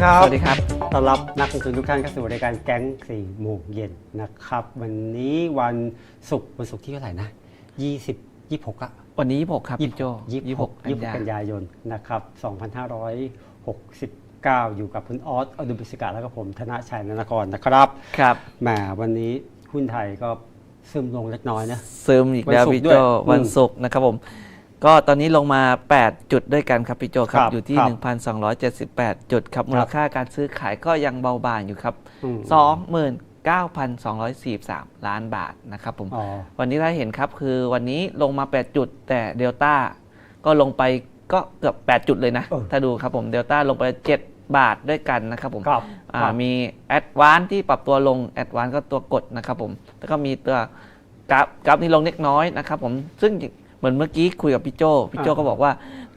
สวัสดีครับ สวัสดีครับ ต้อนรับนักลงทุนทุกท่านเข้าสู่รายการแก๊งสี่โมงเย็นนะครับ วันนี้วันศุกร์วันศุกร์ที่เท่าไหร่นะ20 26อะวันนี้26ครับพี่โจ26 26 26กันยายนนะครับ2569อยู่กับคุณออสอดุบิสกาแล้วก็ผมธนชัยนนครนะครับ ครับแหมวันนี้หุ้นไทยก็ซึมลงเล็กน้อยนะซึมอีกแล้ววันศุกร์พี่ด้วโจยวันอืมศุกร์นะครับผม ก็ตอนนี้ลงมา 8 จุดด้วยกันครับพี่โจครัครับบอยู่ที่ ครับ1,278 จุดครับมูลค่าการซื้อขายก็ยังเบาบางอยู่ครับ อืม 29,243 ล้านบาทนะครับผม อ๋อ วันนี้ถ้าเห็นครับคือวันนี้ลงมา 8 จุด แต่เดลต้าก็ลงไปก็เกือบ 8 จุดเลยนะ เออ ถ้าดูครับผมเดลต้าลงไป 7 บาทด้วยกันนะครับผม ครับอ่าครับ มีแอดวานที่ปรับตัวลงแอดวานก็ตัวกดนะครับผม แล้วก็มีตัวกราฟกราฟนี่ลงเล็กน้อยนะครับผม ซึ่ง เหมือนเมื่อกี้คุยกับพี่โจพี่โจอ่าก็บอกว่า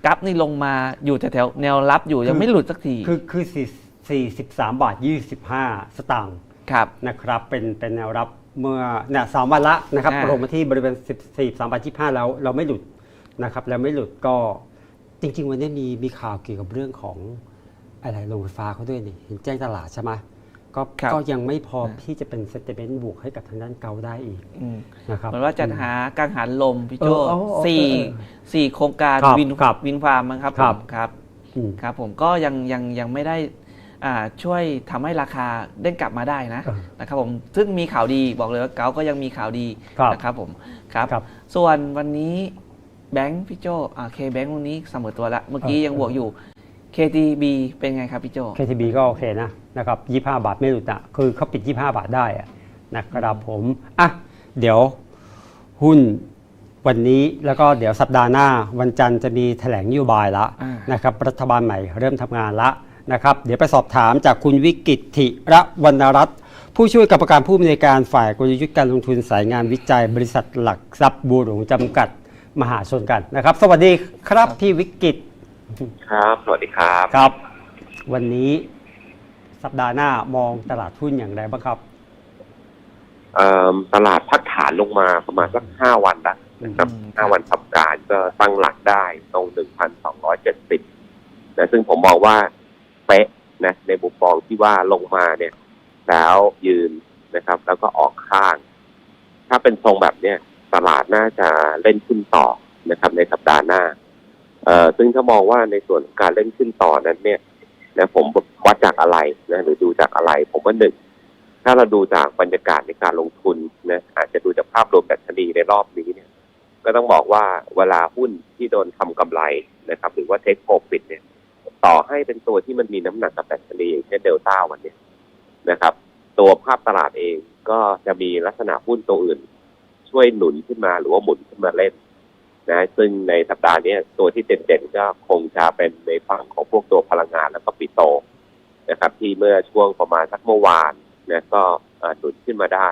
กราฟนี่ลงมาอยู่แถวๆแนวรับอยู่ยังคือไม่หลุดสักที คือคือ4 43 บาท 25 สตางค์ครับนะครับเป็นเป็นแนวรับเมื่อเนี่ยสามวันละนะครับอ่า ลงมาที่บริเวณ14 3บาท25แล้วเราไม่หลุดนะครับแล้วไม่หลุดก็จริง ๆ วันนี้มีมีข่าวเกี่ยวกับเรื่องของอะไรโรงไฟฟ้าเขาด้วยนี่เห็นแจ้งตลาดใช่ไหม ก็ครับ ก็ยังไม่พออ่าที่จะเป็นเซตเมนต์บวกให้กับทางด้านเกาได้อีกอืมนะครับ เหมือนว่าจัดหากังหันลมพี่โจเออเอาเอาสี่เออเออสี่โครงการครับวินครับวินฟาร์มมั้งครับครับ ผมครับ อืม ครับผมก็ยังยังยังไม่ได้อ่าช่วยทำให้ราคาเด้งกลับมาได้นะเออนะครับผมซึ่งมีข่าวดีบอกเลยว่าเกาก็ยังมีข่าวดีครับนะครับผมครับ ครับส่วนวันนี้แบงค์พี่โจอ่าเคแบงค์วันนี้เสมอตัวละเมื่อกี้เออ ยังบวกอยู่ KTB เป็นไงครับพี่โจ KTB ก็โอเคนะ นะครับ25 บาทไม่หลุดอะคือเขาปิด 25 บาทได้อะนะครับผมอะเดี๋ยวหุ้นวันนี้แล้วก็เดี๋ยวสัปดาห์หน้า วันจันทร์จะมีแถลงนโยบายละอ่านะครับรัฐบาลใหม่เริ่มทำงานละนะครับเดี๋ยวไปสอบถามจากคุณวิกิตธิระวรรณรัตน์ผู้ช่วยกรรมการผู้อำนวยการฝ่ายกลยุทธ์การลงทุนสายงานวิจัย บริษัทหลักทรัพย์บัวหลวงจำกัดมหาชนกันนะครับ สวัสดีครับพี่วิกิตครับ สวัสดีครับครับ วันนี้ สัปดาห์หน้ามองตลาดหุ้นอย่างไรบ้างครับเอิ่มตลาดพักฐานลงมาประมาณสักห้าวันละนะครับอืมห้าวันทำการก็ตั้งหลักได้ตรงหนึ่งพันสองร้อยเจ็ดสิบนะซึ่งผมมองว่าเป๊ะนะในมุมมองที่ว่าลงมาเนี่ย แล้วยืนนะครับ แล้วก็ออกข้าง ถ้าเป็นทรงแบบเนี้ยตลาดน่าจะเล่นขึ้นต่อนะครับ ในสัปดาห์หน้า เอ่อซึ่งถ้ามองว่าในส่วนของการเล่นขึ้นต่อนั้นเนี่ย นะผมวัดจากอะไรนะหรือดูจากอะไร ผมว่าหนึ่งถ้าเราดูจากบรรยากาศในการลงทุนนะอาจจะดูจากภาพรวมดัชนีในรอบนี้เนี่ย ก็ต้องบอกว่าเวลาหุ้นที่โดนทำกำไรนะครับ หรือว่าเทคโปรฟิตเนี่ย ต่อให้เป็นตัวที่มันมีน้ำหนักกับดัชนีอย่างเช่นเดลต้าวันเนี้ยนะครับ ตัวภาพตลาดเองก็จะมีลักษณะหุ้นตัวอื่น ช่วยหนุนขึ้นมาหรือว่าหมุนขึ้นมาเล่น นะซึ่งในสัปดาห์นี้ตัวที่เด่นๆก็คงจะเป็นในฝั่งของพวกตัวพลังงานแล้วก็ปิโตนะครับ ที่เมื่อช่วงประมาณสักเมื่อวานนะก็หนุนขึ้นมาได้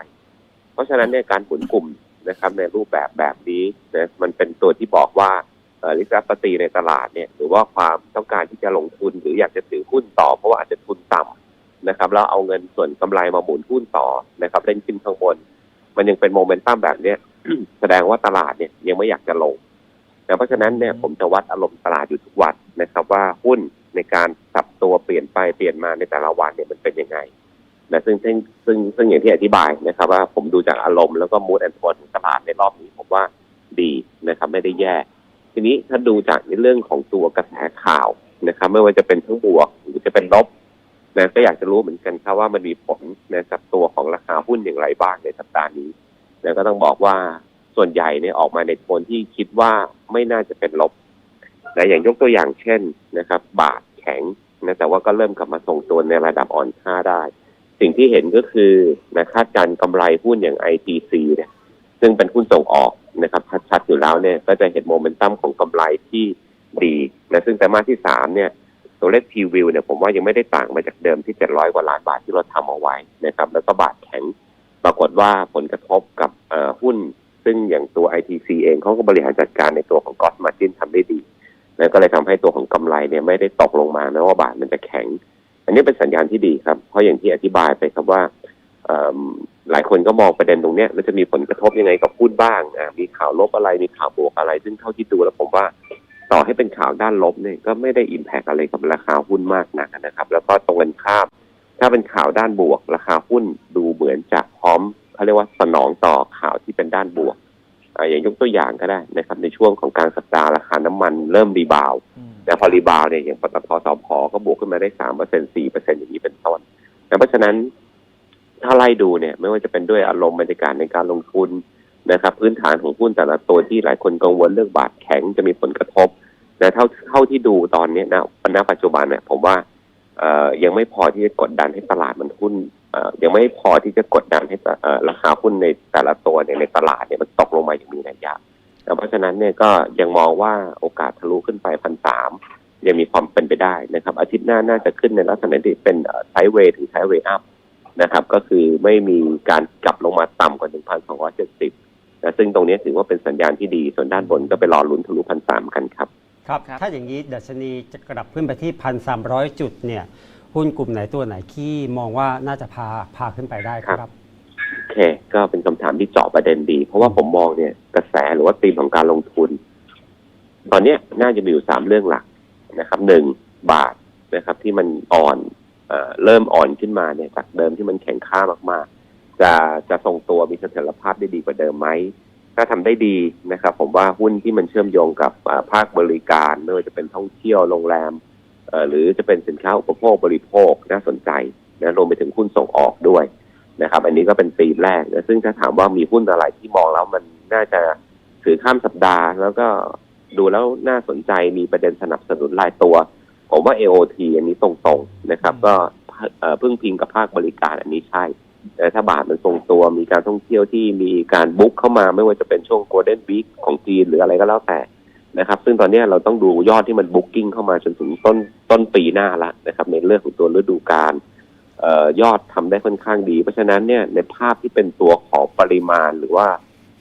เพราะฉะนั้นเนี่ยการหมุนกลุ่มนะครับ ในรูปแบบแบบนี้นะมันเป็นตัวที่บอกว่าลิซาปตีในตลาดเนี่ยหรือว่าความต้องการที่จะลงทุนหรืออยากจะถือหุ้นต่อ เพราะว่าอาจจะทุนต่ำนะครับแล้วเอาเงินส่วนกำไรมาหมุนหุ้นต่อนะครับเล่นขึ้นข้างบน มันยังเป็นโมเมนตัมแบบเนี้ยแสดงว่าตลาดเนี่ยยังไม่อยากจะลงนะเพราะฉะนั้นเนี่ยผมจะวัดอารมณ์ตลาดอยู่ทุกวันนะครับ ว่าหุ้นในการปรับตัวเปลี่ยนไปเปลี่ยนมาในแต่ละวันเนี่ยมันเป็นยังไงนะซึ่งซึ่งซึ่งซึ่งอย่างที่อธิบายนะครับ ว่าผมดูจากอารมณ์แล้วก็มูดแอนด์โทนของตลาดในรอบนี้ผมว่าดีนะครับ ไม่ได้แย่ ทีนี้ถ้าดูจากในเรื่องของตัวกระแสข่าวนะครับ ไม่ว่าจะเป็นทั้งบวกหรือจะเป็นลบ นะก็อยากจะรู้เหมือนกันครับว่ามันมีผลนะกับตัวของราคาหุ้นอย่างไรบ้างในสัปดาห์นี้แล้วก็ต้องบอกว่าส่วนใหญ่เนี่ยออกมาในโทนที่คิดว่าไม่น่าจะเป็นลบนะอย่างยกตัวอย่างเช่นนะครับ บาทแข็งนะแต่ว่าก็เริ่มกลับมาส่งตัวในระดับอ่อนค่าได้ สิ่งที่เห็นก็คือนะคาดการกำไรหุ้นอย่าง ITC เนี่ยซึ่งเป็นหุ้นส่งออกนะครับชัดๆอยู่แล้วเนี่ยก็จะเห็นโมเมนตัมของกำไรที่ดีนะซึ่งแต่มาที่สามเนี่ย ตัวเลข P view เนี่ยผมว่ายังไม่ได้ต่างมาจากเดิมที่ 700 กว่าล้านบาทที่เราทำเอาไว้นะครับ แล้วก็บาทแข็งปรากฏว่าผลกระทบกับหุ้น ซึ่งอย่างตัว ITC เองเขาก็บริหารจัดการในตัวของ cost margin ทำได้ดีแล้วก็เลยทำให้ตัวของกำไรเนี่ยไม่ได้ตกลงมาแม้ว่าบาทมันจะแข็ง อันนี้เป็นสัญญาณที่ดีครับ เพราะอย่างที่อธิบายไปครับว่าหลายคนก็มองประเด็นตรงนี้ยมันจะมีผลกระทบยังไงกับหุ้นบ้าง มีข่าวลบอะไร มีข่าวบวกอะไร ซึ่งเท่าที่ดูแล้วผมว่า ต่อให้เป็นข่าวด้านลบเนี่ยก็ไม่ได้อิมแพกอะไรกับราคาหุ้นมากนักนะครับ แล้วก็ตรงกันข้ามถ้าเป็นข่าวด้านบวก ราคาหุ้นดูเหมือนจะพร้อมเขาเรียกว่าสนองต่อข่าวที่เป็นด้านบวกอ่าอย่างยกตัวอย่างก็ได้นะครับในช่วงของกลารสัปดาห์ราคาน้ำมันเริ่มรีบาวด์อืมแต่พอรีบาวด์เนี่ยอย่างปตทสพก็บวกขึ้นมาได้สามเปอร์เซ็นสี่เปอร์เซ็นอย่างนี้เป็นต้นนะเพราะฉะนั้นถ้าไล่ดูเนี่ย ไม่ว่าจะเป็นด้วยอารมณ์บรรยากาศในการลงทุนนะครับ พื้นฐานของหุ้นแต่ละตัวที่หลายคนกังวลเรื่องบาทแข็งจะมีผลกระทบ แต่เท่าเท่าที่ดูตอนนี้นะณปัจจุบันเนี่ยผมว่าเอยังไม่พอที่จะกดดันให้ตลาดมันหุ้นยังไม่พอที่จะกดดันให้ราคาหุ้นในแต่ละตัวเนี่ยในตลาดเนี่ยมันตกลงมาอย่างมีนัยยะนะเพราะฉะนั้นเนี่ยก็ยังมองว่าโอกาสทะลุขึ้นไปพันสามยังมีความเป็นไปได้นะครับ อาทิตย์หน้าน่าจะขึ้นในลักษณะที่เป็นไซด์เวย์ถึงไซด์เวย์อัพนะครับ ก็คือไม่มีการกลับลงมาต่ำกว่า 1,270นะซึ่งตรงนี้ถือว่าเป็นสัญญาณที่ดีส่วนด้านบนก็ไปรอลุ้นทะลุพันสามกันครับ ครับครับ ถ้าอย่างนี้ดัชนีจะกลับขึ้นไปที่พันสามจุดเนี่ยหุ้นกลุ่มไหนตัวไหนที่มองว่าน่าจะพาพาขึ้นไปได้ครับโอเค ก็เป็นคำถามที่เจาะประเด็นดี เพราะว่าผมมองเนี่ยกระแสหรือว่าธีมของการลงทุน ตอนเนี้ยน่าจะมีอยู่สามเรื่องหลักนะครับหนึ่งบาทนะครับ ที่มันอ่อนเอ่อเริ่มอ่อนขึ้นมาเนี่ยจากเดิมที่มันแข็งค่ามากๆ จะจะทรงตัวมีเสถียรภาพได้ดีกว่าเดิมไหม ถ้าทำได้ดีนะครับผมว่าหุ้นที่มันเชื่อมโยงกับอ่าภาคบริการไม่ว่าจะเป็นท่องเที่ยวโรงแรมเอ่อหรือจะเป็นสินค้าอุปโภคบริโภคน่าสนใจนะรวมไปถึงหุ้นส่งออกด้วยนะครับ อันนี้ก็เป็นธีมแรกนะซึ่งถ้าถามว่ามีหุ้นอะไรที่มองแล้วมันน่าจะถือข้ามสัปดาห์ แล้วก็ดูแล้วน่าสนใจมีประเด็นสนับสนุนรายตัว ผมว่า AOT อันนี้ตรงๆนะครับ ก็เอ่อพึ่งพิงกับภาคบริการอันนี้ใช่แต่ ถ้าบาทมันทรงตัวมีการท่องเที่ยวที่มีการบุ๊กเข้ามาไม่ว่าจะเป็นช่วงโกลเด้นวีคของจีนหรืออะไรก็แล้วแต่นะครับ ซึ่งตอนนี้เราต้องดูยอดที่มันบุ๊กิ้งเข้ามาจนถึงต้นต้นปีหน้าละนะครับ ในเรื่องของตัวฤดูกาลออยอดทำได้ค่อนข้างดี เพราะฉะนั้นเนี่ยในภาพที่เป็นตัวของปริมาณหรือว่า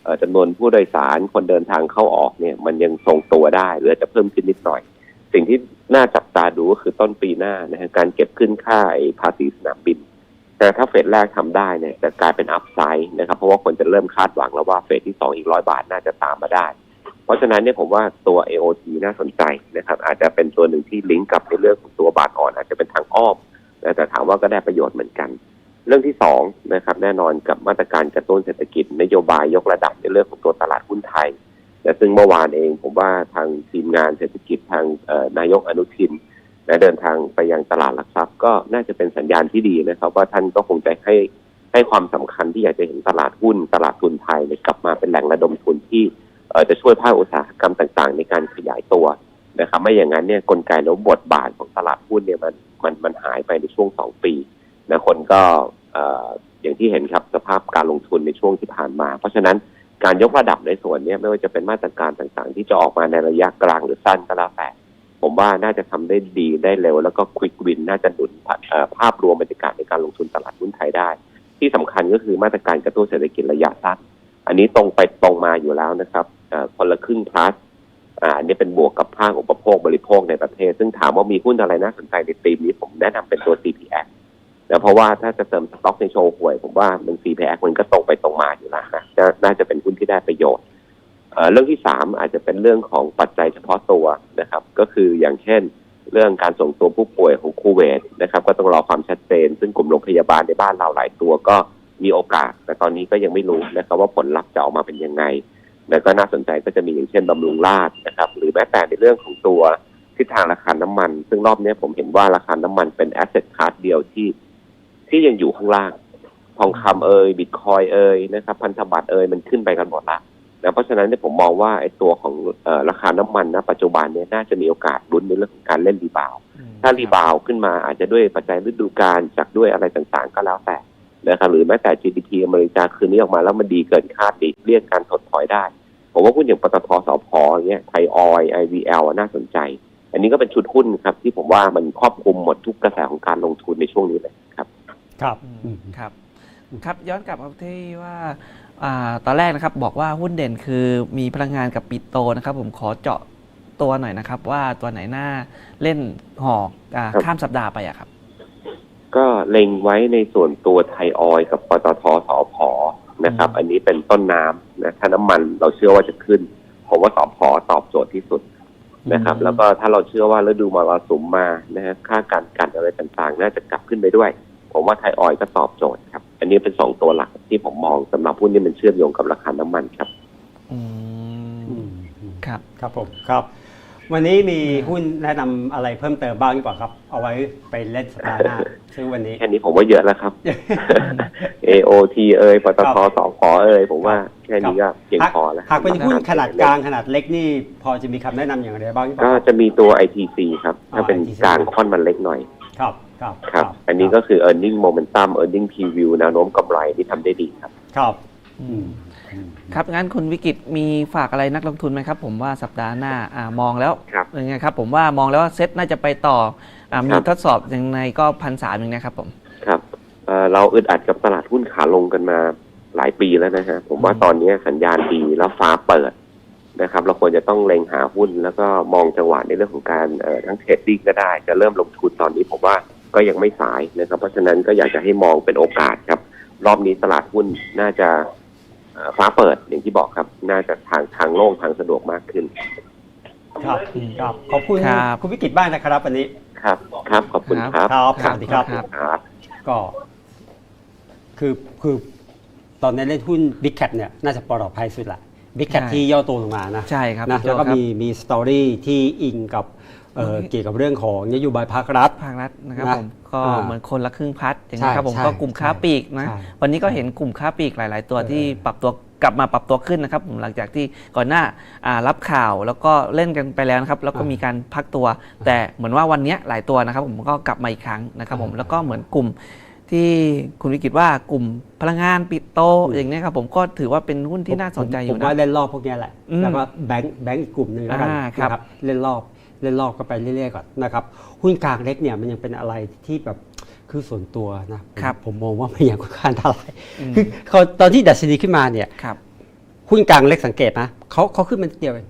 เอ่อจำนวนผู้โดยสารคนเดินทางเข้าออกเนี่ย มันยังทรงตัวได้หรือจะเพิ่มขึ้นนิดหน่อย สิ่งที่น่าจับตาดูก็คือต้นปีหน้านะฮะการเก็บขึ้นค่าภาษีสนามบิน แต่ถ้าเฟสแรกทำได้เนี่ยจะกลายเป็นอัพไซด์นะครับ เพราะว่าคนจะเริ่มคาดหวังแล้วว่าเฟสที่สองอีกร้อยบาทน่าจะตามมาได้ เพราะฉะนั้นเนี่ยผมว่าตัว AOT น่าสนใจนะครับ อาจจะเป็นตัวหนึ่งที่ลิงก์กับในเรื่องของตัวบาทอ่อน อาจจะเป็นทางอ้อมแต่ถามว่าก็ได้ประโยชน์เหมือนกัน เรื่องที่สองนะครับ แน่นอนกับมาตรการกระตุ้นเศรษฐกิจ นโยบายยกระดับในเรื่องของตัวตลาดหุ้นไทยแต่ซึ่งเมื่อวานเองผมว่าทางทีมงานเศรษฐกิจทางนายกอนุทิน และเดินทางไปยังตลาดหลักทรัพย์ ก็น่าจะเป็นสัญญาณที่ดีนะครับว่าท่านก็คงจะให้ให้ความสำคัญที่อยากจะเห็นตลาดหุ้นตลาดทุนไทยกลับมาเป็นแหล่งระดมทุนที่เอ่อจะช่วยภาคอุตสาหกรรมต่างๆ ในการขยายตัวนะครับไม่อย่างนั้นเนี่ยกลไกและบทบาทของตลาดหุ้นเนี่ยมันมันมันหายไปในช่วงสองปีนะคนก็เอ่ออย่างที่เห็นครับสภาพการลงทุนในช่วงที่ผ่านมา เพราะฉะนั้นการยกระดับในส่วนนี้ไม่ว่าจะเป็นมาตรการต่างๆ ที่จะออกมาในระยะกลางหรือสั้นก็แล้วแต่ ผมว่าน่าจะทำได้ดีได้เร็ว แล้วก็ควิกวินน่าจะหนุนภาพรวมบรรยากาศในการลงทุนตลาดหุ้นไทยได้ ที่สำคัญก็คือมาตรการกระตุ้นเศรษฐกิจระยะสั้นอันนี้ตรงไปตรงมาอยู่แล้วนะครับคนละครึ่ง plus อ่าอันนี้เป็นบวกกับภาคอุปโภคบริโภคในประเทศ ซึ่งถามว่ามีหุ้นอะไรน่าสนใจในธีมนี้ผมแนะนำเป็นตัว CPX นะเพราะว่าถ้าจะเติมสต็อกในโชว์หวย ผมว่ามัน CPX มันก็ตรงไปตรงมาอยู่แล้วนะน่าจะเป็นหุ้นที่ได้ประโยชน์ เรื่องที่สามอาจจะเป็นเรื่องของปัจจัยเฉพาะตัวนะครับ ก็คืออย่างเช่น เรื่องการส่งตัวผู้ป่วยของคูเวตนะครับ ก็ต้องรอความชัดเจน ซึ่งกลุ่มโรงพยาบาลในบ้านเราหลายตัวก็มีโอกาส แต่ตอนนี้ก็ยังไม่รู้นะครับว่าผลลัพธ์จะออกมาเป็นยังไง แล้วก็น่าสนใจก็จะมีอย่างเช่นบำรุงราษฎร์นะครับ หรือแม้แต่ในเรื่องของตัวทิศทางราคาน้ำมัน ซึ่งรอบนี้ผมเห็นว่าราคาน้ำมันเป็นแอสเซทคลาสเดียวที่ที่ยังอยู่ข้างล่าง ทองคำเอ่ยบิตคอยเอ่ยนะครับ พันธบัตรเอ่ยมันขึ้นไปกันหมดละ นะเพราะฉะนั้นเนี่ยผมมองว่าไอ้ตัวของเอ่อราคาน้ำมันนะปัจจุบันเนี่ยน่าจะมีโอกาสลุ้นในเรื่องของการเล่นรีบาวด์ถ้ารีบาวด์ขึ้นมาอาจจะด้วยปัจจัยฤดูกาลจากด้วยอะไรต่างๆ ก็แล้วแต่นะครับหรือแม้แต่ GDP อเมริกาคืนนี้ออกมาแล้วมันดีเกินคาดดีเรียกการถดถอยได้ ผมว่าหุ้นอย่างปตทสพอย่างเงี้ยไทยออย IVL อะน่าสนใจ อันนี้ก็เป็นชุดหุ้นครับ ที่ผมว่ามันครอบคลุมหมดทุกกระแสของการลงทุนในช่วงนี้เลยครับ ครับอืมอืมครับ ครับย้อนกลับมาที่ว่าอ่า ตอนแรกนะครับบอกว่าหุ้นเด่นคือมีพลังงานกับปิโตนะครับ ผมขอเจาะตัวหน่อยนะครับ ว่าตัวไหนน่าเล่นหอกอ่าครับข้ามสัปดาห์ไปอะครับ ก็เล็งไว้ในส่วนตัวไทยออยกับปตทสพนะครับอืมอันนี้เป็นต้นน้ำนะถ้าน้ำมันเราเชื่อว่าจะขึ้นผมว่าสพตอบโจทย์ที่สุดนะครับอืมแล้วก็ถ้าเราเชื่อว่าฤดูมรสุมมานะฮะค่าการกันอะไรต่างๆ น่าจะกลับขึ้นไปด้วย ผมว่าไทยออยล์ก็ตอบโจทย์ครับ อันนี้เป็นสองตัวหลักที่ผมมองสำหรับหุ้นที่มันเชื่อมโยงกับราคาน้ำมันครับอือืมมอืมครับ ครับผมครับ วันนี้มีหุ้นแนะนำอะไรเพิ่มเติมบ้างหรือเปล่าครับ เอาไว้ไปเล่นสัปดาห์หน้าซื้อวันนี้ แค่นี้ผมว่าเยอะแล้วครับ AOT เอ่ยปตทสองขอเอ่ยผมว่าแค่นี้ก็เพียงพอแล้วหากเป็นหุ้นขนาดกลางขนาดเล็กนี่ พอจะมีคำแนะนำอย่างไรบ้างหรือเปก็ล่า จะมีตัว ITC ครับ ถ้าเป็น ITC กลางค่อนมันเล็กหน่อย ครับครับครับ อันนี้ก็คือ earning momentum earning preview แนวโน้มกำไรที่ทำได้ดีครับ ครับอือืมมอืมครับงั้นคุณวิกิตมีฝากอะไรนักลงทุนไหมครับ ผมว่าสัปดาห์หน้าอ่ามองแล้วครับยังไงครับ ผมว่ามองแล้วว่าเซ็ตน่าจะไปต่ออ่ามีครับทดสอบยังไงก็พันสามอย่างนะครับผมครับเอ่อเราอึดอัดกับตลาดหุ้นขาลงกันมาหลายปีแล้วนะฮะผมว่าตอนนี้สัญญาณดีแล้วฟ้าเปิด นะครับเราควรจะต้องเล็งหาหุ้น แล้วก็มองจังหวะในเรื่องของการเอ่อทั้งเทรดดิ้งก็ได้ จะเริ่มลงทุนตอนนี้ผมว่าก็ยังไม่สายนะครับ เพราะฉะนั้นก็อยากจะให้มองเป็นโอกาสครับ รอบนี้ตลาดหุ้นน่าจะเอ่อฟ้าเปิดอย่างที่บอกครับ น่าจะทางทางโล่งทางสะดวกมากขึ้น ครับครับขอบคุณครับคุณวิกิตบ้างนะครับวันนี้ครับ ครับขอบคุณครับครับสวัสดีครับครับครับก็ คือคือตอนนี้เล่นหุ้น Big Cap เนี่ยน่าจะปลอดภัยสุดละ บิ๊กแคปใช่ที่ย่อตัวลงมานะใช่ครับนะพี่โจแล้วก็ครับมีมีสตอรี่ที่อิงกับเอ่อโอเคเกี่ยวกับเรื่องของนโยบายภาครัฐภาครัฐนะครับนะผมก็อ่าเหมือนคนละครึ่งพัดอย่างใช่นี้ครับผมใช่ก็กลุ่มค้าใช่ปลีกนะใช่วันนี้ก็เห็นกลุ่มค้าปลีกหลาย ๆ ตัวเออที่ปรับตัวกลับมาปรับตัวขึ้นนะครับผมหลังจากที่ก่อนหน้าอ่ารับข่าวแล้วก็เล่นกันไปแล้วนะครับแล้วก็มีการพักตัว แต่เหมือนว่าวันเนี้ยหลายตัวนะครับผมก็กลับมาอีกครั้งนะครับผมอ่าแล้วก็เหมือนกลุ่ม ที่คุณวิกิตว่ากลุ่มพลังงานปิโตอืมอย่างเนี้ยครับผมก็ถือว่าเป็นหุ้นที่น่าสนใจอผยู่มนะว่าเล่นรอบพวกเนี้ยแหละอืมแล้วก็แบงค์แบงค์อีกกลุ่มหนึ่งแล้วกันอ่าครับนะเล่นรอบเล่นรอบก็ไปเรื่อยๆก่อนนะครับหุ้นกลางเล็กเนี่ยมันยังเป็นอะไรที่แบบคือส่วนตัวนะผมครับผมมองว่าไม่อยากค่อนเท่าไหร่อืมคือเขาตอนที่ดัชนีขึ้นมาเนี่ยครับหุ้นกลางเล็กสังเกตนะเขาเขาขึ้นมันเดียวเอง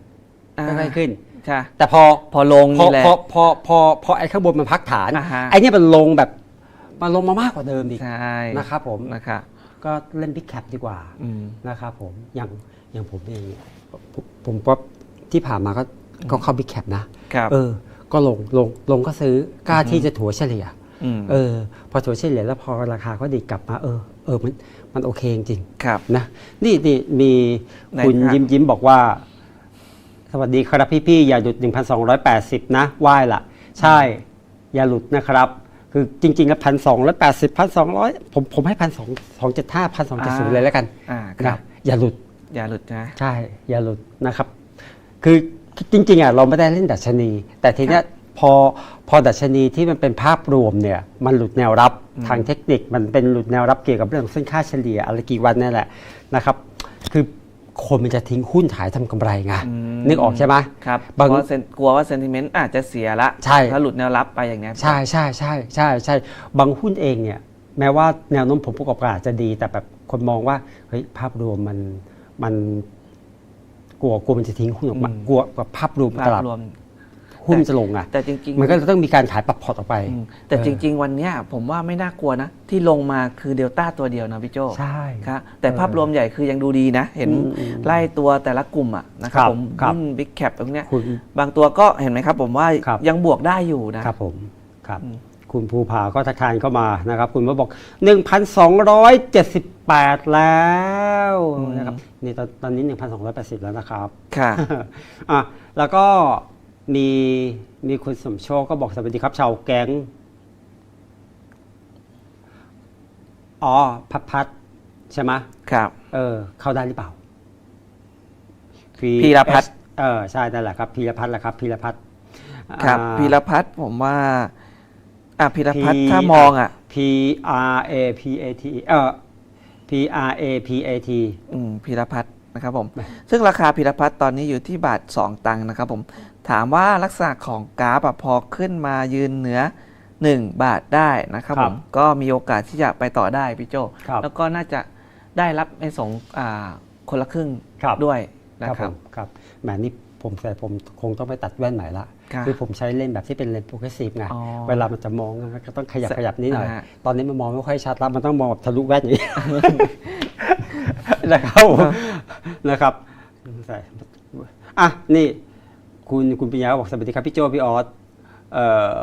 อ่าค่อยๆขึ้นใช่แต่พอพอลงพอนี่แหละพอพอพอพอไอ้ข้างบนมันพักฐานอ่าฮะไอ้เนี่ยมันลงแบบ มันลงมามากกว่าเดิมอีกใช่นะครับผมนะครับก็เล่นบิ๊กแคปดีกว่าอืมนะครับผมอย่างอย่างผมเองเนี่ยผมผมก็ที่ผ่านมาก็ก็เข้าบิ๊กแคปนะครับเออ ก็ลงลงลงก็ซื้อกล้าที่จะถัวเฉลี่ยมเออ พอถัวเฉลี่ยแล้วพอราคาก็ดีกลับมา เออ เออมันมันโอเคจริงครับๆนะนี่นี่มีไหนคุณครับยิ้มยิ้มบอกว่า สวัสดีครับพี่ๆอย่าหลุด 1,280 นะไหว้ละใช่ อย่าหลุดนะครับ คือจริงๆแล้วพันสองร้อยแปดสิบพันสองร้อยผมผมให้พันสองสองเจ็ดห้าพันสองเจ็ดศูนย์เลยแล้วกันอ่าครับนะอย่าหลุด อย่าหลุดนะ ใช่ อย่าหลุดนะครับ คือจริงๆอะเราไม่ได้เล่นดัชนี แต่ทีเนี้ยพอพอดัชนีที่มันเป็นภาพรวมเนี่ยมันหลุดแนวรับอืมทางเทคนิค มันเป็นหลุดแนวรับเกี่ยวกับเรื่องเส้นค่าเฉลี่ยอะไรกี่วันนี่แหละนะครับ คือ คนมันจะทิ้งหุ้นขายทำกำไรไงอืมนึกออกใช่ไหมครับบางเพราะเซนกลัวว่าเซนติเมนต์อาจจะเสียละใช่ถ้าหลุดแนวรับไปอย่างเงี้ยใช่ใช่ใช่ใช่ใช่บางหุ้นเองเนี่ย แม้ว่าแนวโน้มผลประกอบการอาจจะดี แต่แบบคนมองว่าเฮ้ยภาพรวมมันมันกลัวกลัวมันจะทิ้งหุ้นออกมากลัวว่าภาพรวมภาตพลาดรวม หุ้นมันจะลงอะแต่จริงๆ มันก็จะต้องมีการขายปรับพอร์ตออกไปอืมแต่เออจริง ๆ วันเนี้ยผมว่าไม่น่ากลัวนะ ที่ลงมาคือเดลต้าตัวเดียวนะพี่โจใช่ครับแต่เออภาพรวมใหญ่คือยังดูดีนะ เห็นอืมอืมไล่ตัวแต่ละกลุ่มอะนะครับครับผมครับหุ้นบิ๊กแคปตรงเนี้ยคุณบางตัวก็เห็นไหมครับ ผมว่าครับยังบวกได้อยู่นะครับผมครับอืมคุณภูผาก็ทักทายเข้ามานะครับ คุณมาบอก 1,278 แล้วนะครับนี่ตอนตอนนี้ 1,280 แล้วนะครับ ค่ะอะแล้วก็ มีมีคุณสมโชคก็บอกสวัสดีครับ ชาวแก๊งอ๋อพัดพัดใช่ไหมครับ เออ เข้าได้หรือเปล่าพีรพัฒน์เออใช่นั่นแหละครับพีรพัฒน์แหละครับพีรพัฒน์ครับอ่าพีรพัฒน์ผมว่าอะพีรพัฒน์ P ถ้ามองอะ P R A P A T เออ P R A P A T อืมพีรพัฒน์ นะครับผมไม่ซึ่งราคาพีรพัฒน์ตอนนี้อยู่ที่บาท 2 ตังค์นะครับผม ถามว่าลักษณะของกราฟอะพอขึ้นมายืนเหนือ 1 บาทได้นะครับครัผบมก็มีโอกาสที่จะไปต่อได้พี่โจครับแล้วก็น่าจะได้รับในสงอ่าคนละครึ่งครับด้วยนะครับคผรับมครับแหมนี่ผมใส่ผมคงต้องไปตัดแว่นใหม่ละ ครับคือผมใช้เลนส์แบบที่เป็นเลนส์โปรเกรสซีฟไงอ๋อเวลามันจะมองมันก็ต้องขยับใส่ขยับนิดหน่อยอ่าฮะตอนนี้มันมองไม่ค่อยชัดแล้วมันต้องมองแบบทะลุแว่นอย่างนี้นะครับผมนะครับใส่อะนี่คุณคุณปัญญาบอกสวัสดีครับพี่โจพี่ออสเอ่อ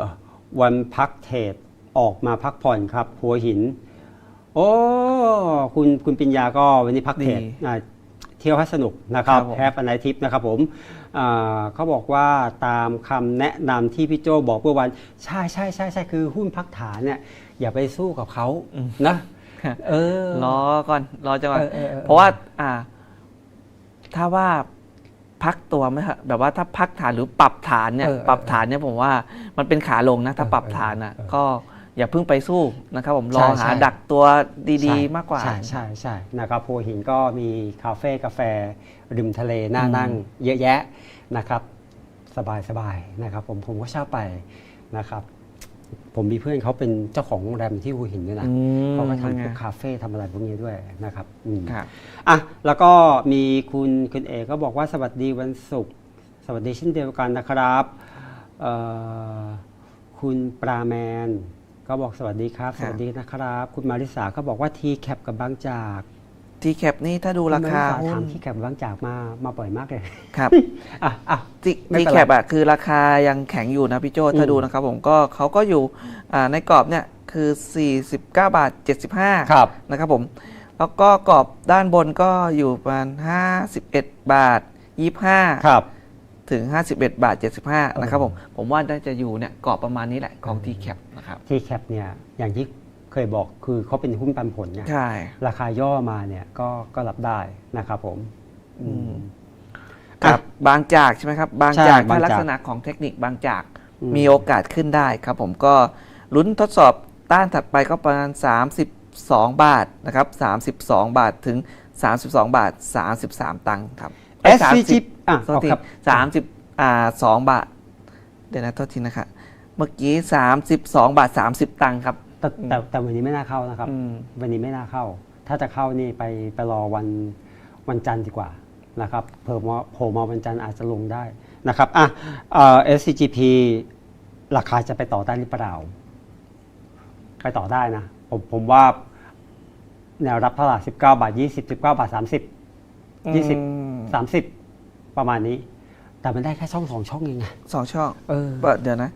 วันพักเทรดออกมาพักผ่อนครับ หัวหิน โอ้คุณคุณปัญญาก็วันนี้พักเทรดดีอ่า เที่ยวให้สนุกนะครับครับผมแฮปอันไนทิปนะครับผมอ่าเขาบอกว่าตามคำแนะนำที่พี่โจบอกเมื่อวันใช่ใช่ใช่ใช่คือหุ้นพักฐานเนี่ยอย่าไปสู้กับเขานะเออรอก่อนรอจังหวะเออเออเออเพราะว่าอ่า ถ้าว่าพักตัวไหมครับแบบว่าถ้าพักฐานหรือปรับฐานเนี่ยเออเออปรับฐานเนี่ยผมว่ามันเป็นขาลงนะ ถ้าเออปรับฐานอะเออก็ อย่าเพิ่งไปสู้นะครับผมรใช่อหาใช่ดักตัวดีใช่ๆมากกว่า ใช่ใช่ใช่นะครับหัวหินก็มีคาเฟ่กาแฟ ริมทะเลน่าอืมนั่ง เยอะแยะนะครับ สบายสบายนะครับ ผมผมก็ชอบไปนะครับ ผมมีเพื่อนเขาเป็นเจ้าของโรงแรมที่หัวหินด้วยนะอืมเขาก็เป็นทำไงพวกคาเฟ่ทำอะไรพวกนี้ด้วยนะครับอืมครับอะแล้วก็มีคุณคุณเอกก็บอกว่าสวัสดีวันศุกร์สวัสดีเช่นเดียวกันนะครับเอ่อคุณปราแมน ก็บอกสวัสดีครับคสรับวัสดีนะครับ คุณมาริสาก็บอกว่าทีแคปกับบางจากทีแคปนี่ถ้าดูราคาณมริสหุ้ถามนทีแคปกับบางจากมามาบ่อยมากเลยครับอะอะทีไม่ทีเป็นไรแคปอะคือราคายังแข็งอยู่นะพี่โจถ้าอืม ดูนะครับผมก็เขาก็อยู่อ่าในกรอบเนี่ยคือ 49 บาท 75 ครับ นะครับผม แล้วก็กรอบด้านบนก็อยู่ประมาณ 51 บาท 25 ครับ ถึง 51 บาท 75 นะครับผม ผมว่าน่าจะอยู่เนี่ยกรอบประมาณนี้แหละของ t c a p นะครับทีแคปเนี่ยอย่างที่เคยบอกคือเขาเป็นหุ้นปันผลไงใช่ ราคาย่อมาเนี่ยก็ก็รับได้นะครับผมอืมครับบางจากใช่ไหมครับ บางใช่จากบางถ้าจากลักษณะของเทคนิคบางจากอืมมีโอกาสขึ้นได้ครับ ผมก็ลุ้นทดสอบต้านถัดไปก็ประมาณ 32 บาทนะครับ 32 บาทถึง 32 บาท 33 ตังค์ครับ เอสซีจิอะโทษทีครับสามสิบอ่าสองบาท เดี๋ยวนะโทษทีนะครับเมื่อกี้32บาท30ตังค์ครับ แต่แต่แต่วันนี้ไม่น่าเข้านะครับ อืม วันนี้ไม่น่าเข้า ถ้าจะเข้านี่ไปไปรอวันวันจันทร์ดีกว่านะครับเพิ่มว่าโผล่มาวันจันทร์อาจจะลงได้นะครับอะเอ่อ SCGP ราคาจะไปต่อได้หรือเปล่า ไปต่อได้นะ ผมผมว่าแนวรับเท่าไหร่สิบเก้าบาทยี่สิบสิบเก้าบาทสามสิบ ยี่สิบอืมสามสิบประมาณนี้ แต่มันได้แค่ช่องสองช่องเองไง สองช่องเออเดี๋ยวนะ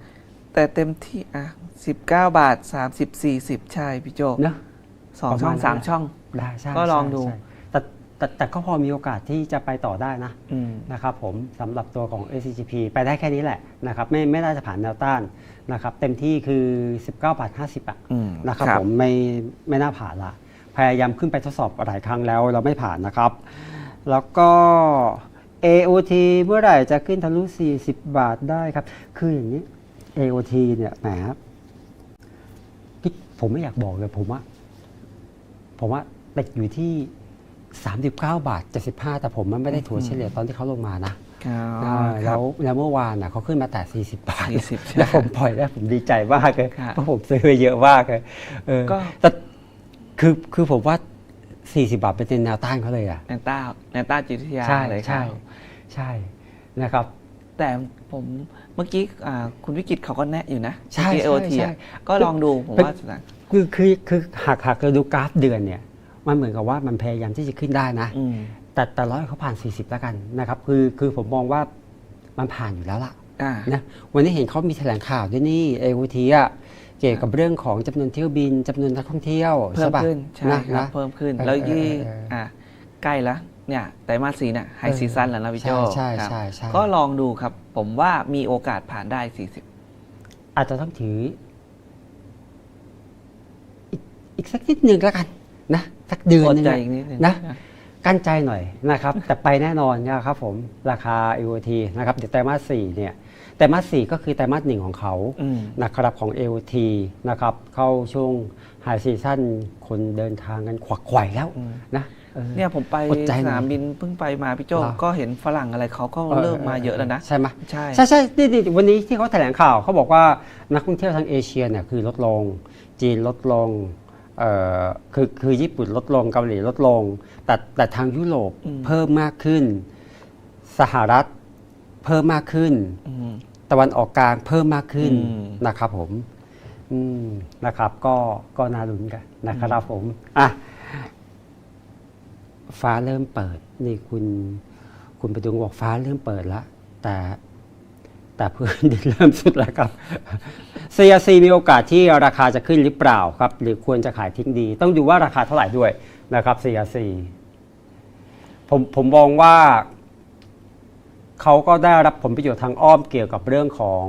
แต่เต็มที่อะ19บาท30 40ใช่พี่โจเนอะสองประช่มาอณงนั้น สามแหละช่อง ได้ใช่ก็ลองดู ใช่ใช่แต่แต่แต่ก็พอมีโอกาสที่จะไปต่อได้นะ อืม นะครับผมสำหรับตัวของ SCGP ไปได้แค่นี้แหละนะครับไม่ไม่น่าจะผ่านแนวต้านนะครับเต็มที่คือ 19บาท50อะอืมนะครับครับ ผมไม่ไม่น่าผ่านละพยายามขึ้นไปทดสอบหลายครั้งแล้วเราไม่ผ่านนะครับ แล้วก็ AOT เมื่อไหร่จะขึ้นทะลุ 40 บาทได้ครับ คืออย่างนี้ AOT เนี่ยแหมพี่ผมไม่อยากบอกเลยผมว่า ผมว่าติดอยู่ที่ 39 บาท 75 แต่ผมมันไม่ได้ถัวเฉลี่ยตอนที่เขาลงมานะครับอ่าแล้วแล้วเมื่อวานน่ะเขาขึ้นมาแต่ 40 บาท40ใช่แล้วผมปล่อยแล้วผมดีใจมากเลยครับเพราะผมซื้อไปเยอะมากเลยเออก็แต่คือคือผมว่า 40 บาทเป็นแนวต้านเขาเลยอะแนนต้าแนนต้าจิตวิทยาใช่เลยคใช่รับใช่นะครับ แต่ผมเมื่อกี้อ่าคุณวิกิตเขาก็แนะอยู่นะใช่เอใช่โอทีใช่ก็ลองดูผมเป็น ว่าจะคือคือคือหากหากเราดูกราฟเดือนเนี่ย มันเหมือนกับว่ามันพยายามที่จะขึ้นได้นะ อืมแต่แต่ร้อยเขาผ่าน 40 แล้วกันนะครับ คือคือผมมองว่ามันผ่านอยู่แล้วล่ะอ่านะวันนี้เห็นเขามีแถลงข่าวด้วยนี่เอวทีอะ เกี่ยวกับเรื่องของจำนวนเที่ยวบินจำนวนนักท่องเที่ยวเพิ่มใช่ปะขึ้นใช่นะครับเพิ่มขึ้นเออแล้วยี่เออเอออ่อ่าใกล้แล้วเนี่ยไตรมาสสี่เนี่ยไฮเออซีซั่นแล้วนะพี่โจใช่ใช่ครับใช่ใช่ก็ลองดูครับ ผมว่ามีโอกาสผ่านได้ 40 อาจจะต้องถือ อีกอีกสักนิดหนึ่งแล้วกันนะสักเดือนอดหนึงใจอะอีกนิดนึงนะกั้นใจหน่อยนะครับ แต่ไปแน่นอนนะครับผมราคา EOT นะครับเดี๋ยวไตรมาสสี่เนี่ย ไตรมาสสี่ก็คือไตรมาสหนึ่งของเขาอืม นะครับของ AOT นะครับเข้าช่วงไฮซีซั่นคนเดินทางกันขวักไขว่แล้วอืมนะออ เนี่ยผมไปอดใจหน่อยสนามบินเพิ่งไปมาพี่โจเหรอ ก็เห็นฝรั่งอะไรเขาก็เริ่มมาเยอะแล้วนะ ใช่ไหมใช่ ใช่ใช่นี่นี่วันนี้ที่เขาแถลงข่าวเขาบอกว่านักท่องเที่ยวทางเอเชียเนี่ยคือลดลง จีนลดลงเอ่อคือคือญี่ปุ่นลดลงเกาหลีลดลง แต่แต่ทางยุโรปอืมเพิ่มมากขึ้น สหรัฐ เพิ่มมากขึ้นอืมตะวันออกกลางเพิ่มมากขึ้นอืมนะครับผมอืมนะครับ ก็ก็น่าลุ้นกันนะครับผมอะฟ้าเริ่มเปิดนี่คุณ คุณประดุงบอกฟ้าเริ่มเปิดแล้วแต่แต่พื้นดินเริ่มสุดแล้วครับ CRC มีโอกาสที่ราคาจะขึ้นหรือเปล่าครับ หรือควรจะขายทิ้งดี ต้องดูว่าราคาเท่าไหร่ด้วยนะครับ CRC ผมผมมองว่า เขาก็ได้รับผลประโยชน์ทางอ้อมเกี่ยวกับเรื่องของ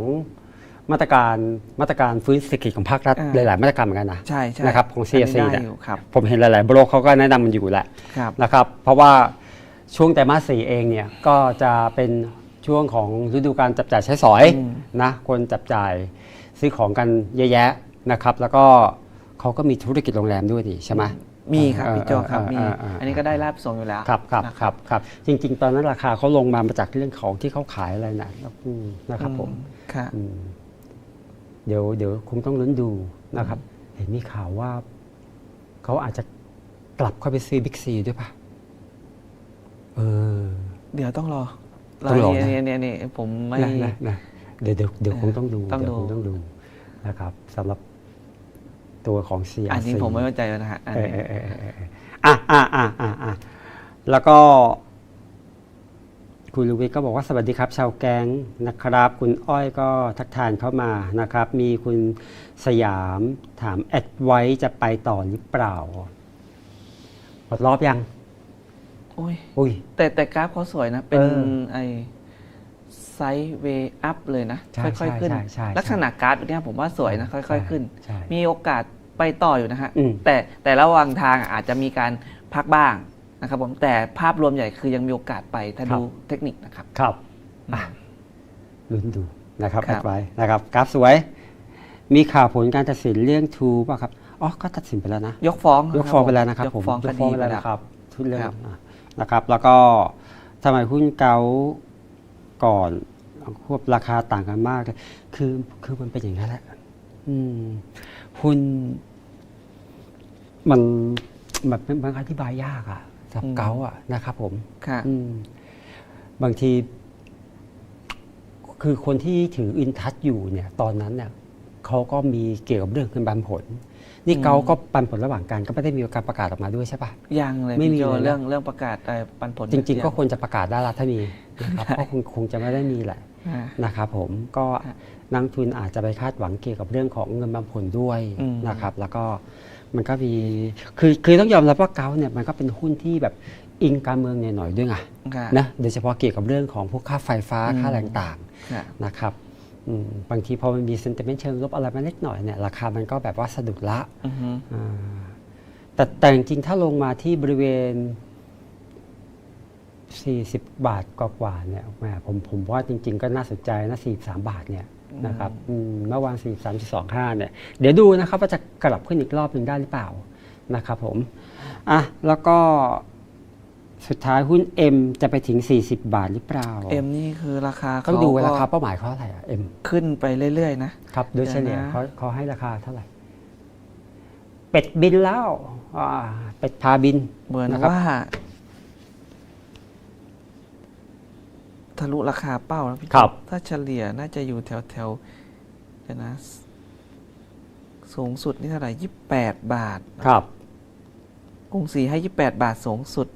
มาตรการมาตรการฟื้นเศรษฐกิจของภาครัฐ อ่าหลาย ๆ มาตรการเหมือนกันนะใช่ใช่นะครับของ CRC อันนี้ได้เนี่ยอยู่ครับ ผมเห็นหลายๆบล็อกเขาก็แนะนำมันอยู่แหละ ครับ นะครับเพราะว่าช่วงไตรมาสสี่เองเนี่ยก็จะเป็นช่วงของฤดูการจับจ่ายใช้สอยอืม นะคนจับจ่ายซื้อของกันเยอะแยะนะครับ แล้วก็เขาก็มีธุรกิจโรงแรมด้วยนี่ใช่ไหม มีครับเออพี่โจครับเออมีเออเออเอออัอันนี้ก็ได้ลาบส่งอยู่แล้วครับครับนะครับครับจริง ๆ ตอนนั้นราคาเขาลงมามาจากเรื่องของที่เขาขายอะไรนะอืมนะครับผมครับอืมเดี๋ยวเดี๋ยวคงต้องลุ้นดูนะครับ เห็นมีข่าวว่าเขาอาจจะกลับเข้าไปซื้อบิ๊กซีด้วยป่ะเออ เดี๋ยวต้องรอต้องรอนะเนี่ยเนี่ยเนี่ยผมไม่นะนะนะเดี๋ยวเดี๋ยวเดี๋ยวคงต้องดูต้องเดี๋ยวดูคงต้องดูนะครับสำหรับ ตัวของ CRC อันนี้ผมไม่มั่นใจแล้วนะฮะอันเออนี้เออเออเออเอออะอะอะอะอะแล้วก็ คุณลูวิทย์ก็บอกว่าสวัสดีครับ ชาวแก๊งนะครับ คุณอ้อยก็ทักทานเข้ามานะครับ มีคุณสยามถามแอดไว้จะไปต่อหรือเปล่าหมดรอบยัง โอ้ยอุ้ย แต่แต่กราฟเขาสวยนะ เป็นเออ ไอ ไซด์เวย์อัพเลยนะ ใช่ค่อยๆขึ้น ใช่ใช่ใช่ลักษณะกราฟแบบเนี้ยผมว่าสวยนะ ค่อยๆขึ้นใช่มีโอกาสไปต่ออยู่นะฮะ อืม แต่แต่ระหว่างทางอาจจะมีการพักบ้างนะครับผมแต่ภาพรวมใหญ่คือยังมีโอกาสไปถ้าครับดูเทคนิคนะครับ ครับอะลุ้นดูนะครับครัแอบ ดไว้นะครับ กราฟสวย มีข่าวผลการตัดสินเรื่องทูป่ะครับ อ๋อ ก็ตัดสินไปแล้วนะ ยกฟ้องยกฟ้องไปแล้วนะครับยกผมฟ้องคยกดีฟ้องไปไปแล้วแล้ว นะครับทุกเรื่องครับ อะนะครับ แล้วก็ทำไมหุ้นเกา ก่อนควบราคาต่างกันมากเลยคือคือมันเป็นอย่างนั้นแหละอืมหุ้นมันมันเป็นมันอธิบายยากอะสำหรับเกาอะนะครับผมค่ะอืมบางที คือคนที่ถืออินทัชอยู่เนี่ย ตอนนั้นเนี่ยเขาก็มีเกี่ยวกับเรื่องเงินปันผล นี่อืมเขาก็ปันผลระหว่างกันก็ไม่ได้มีการประกาศออกมาด้วยใช่ปะยังเลยไม่มีพี่โจเลยนะเรื่องเรื่องประกาศเอ่อปันผล จริง ๆ ก็ยัควรจะประกาศได้ละถ้ามี นะครับก็คงคงจะไม่ได้มีแหละอ่านะครับผมก็ครับนักทุนอาจจะไปคาดหวังเกี่ยวกับเรื่องของเงินปันผลด้วยอืมนะครับ แล้วก็มันก็มีคือคือต้องยอมรับว่าเกาเนี่ยมันก็เป็นหุ้นที่แบบอิงการเมืองหน่อยๆด้วยไงค่ะนะโดยเฉพาะเกี่ยวกับเรื่องของพวกค่าไฟฟ้าอืมค่าแรงต่างค่ะนะครับอืมบางทีพอมันมีเซนติเมนต์เชิงลบอะไรมาเล็กหน่อยเนี่ยราคามันก็แบบว่าสะดุดละอือฮึอ่าแต่แต่จริงๆถ้าลงมาที่บริเวณ 40 บาทกว่าๆเนี่ยแหมผมผมว่าจริง ๆ ก็น่าสนใจนะ43 บาทเนี่ยนะครับอืมเมื่อวาน43.25เนี่ยเดี๋ยวดูนะครับว่าจะกลับขึ้นอีกรอบหนึ่งได้หรือเปล่านะครับผมอะแล้วก็สุดท้ายหุ้น M จะไปถึง 40 บาทหรือเปล่าเอ็มนี่คือราคาต้องดูก็ราคาเป้าหมายเขาเท่าไหร่อะเอ็มขึ้นไปเรื่อยๆ นะครับ โดยเฉลี่ยเดี๋ยวนะเขาเขาให้ราคาเท่าไหร่ เป็ดบินแล้วอ่าเป็ดพาบินเหมือนนะครับว่า ทะลุราคาเป้าแล้วพี่ครับ ถ้าเฉลี่ยน่าจะอยู่แถวแถวๆเดี๋ยวนะ สูงสุดนี่เท่าไหร่ยี่แปดบาท ครับ กรุงศรีให้ยี่แปดบาทสูงสุด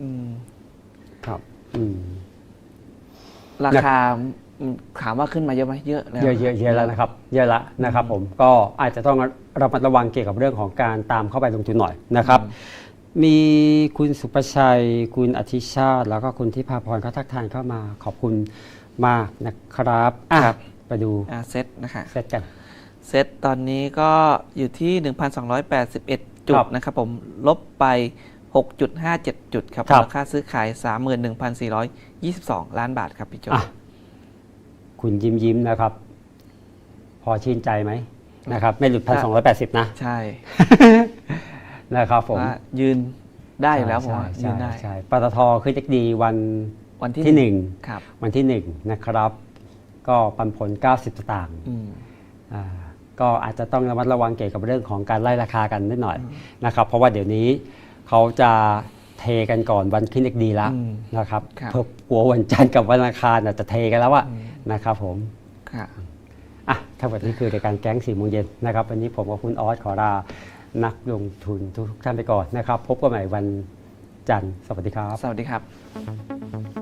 อืม ครับ อืม ราคาอืมถามว่าขึ้นมาเยอะไหมเยอะแล้วเยอะเยอะเยอะแล้วนะครับ เยอะแล้วนะครับ ผมก็อาจจะต้องระมัดระวังเกี่ยวกับเรื่องของการตามเข้าไปลงทุนหน่อยนะครับ มีคุณสุประชัย คุณอธิชาติ แล้วก็คุณทิพาพรเขาทักทานเข้ามาขอบคุณมากนะครับอะครับ ไปดูอ่าเซ็ตนะคะเซตกัน เซตตอนนี้ก็อยู่ที่ 1,281 จุครัดบนะครับผมลบไป 6.57 จุดครับครับมูลค่าซื้อขาย 31,422 ล้านบาทครับ พี่โจ อะ คุณยิ้มยิ้มๆนะครับ พอชื่นใจไหมนะครับ ไม่หลุดพันสองร้อยแปดสิบนะ ใช่ นะครับผมว่ายืนได้อยู่แล้วผมใช่ว่าใช่ยืนได้ ใช่ปตทขึ้นเอ็กดีวันวันที่ที่หนึ่งครับวันที่หนึ่งนะครับ ก็ปันผล 90 สตางค์อืม อ่าก็อาจจะต้องระมัดระวังเกี่ยวกับเรื่องของการไล่ราคากันนิดหน่อยนะครับ เพราะว่าเดี๋ยวนี้เขาจะเทกันก่อนวันขึ้นเอ็กดีแล้วอืมนะครับครับ เพื่อกลัววันจันทร์กับวันอังคารน่ะจะเทกันแล้วอะอืมนะครับผม ค่ะ อะทั้งหมดนี้คือรายการแก๊งสี่โมงเย็นนะครับ วันนี้ผมกับคุณออสขอลา นักลงทุนทุกท่านไปก่อนนะครับ พบกันใหม่วันจันทร์สวัสดีครับ สวัสดีครับ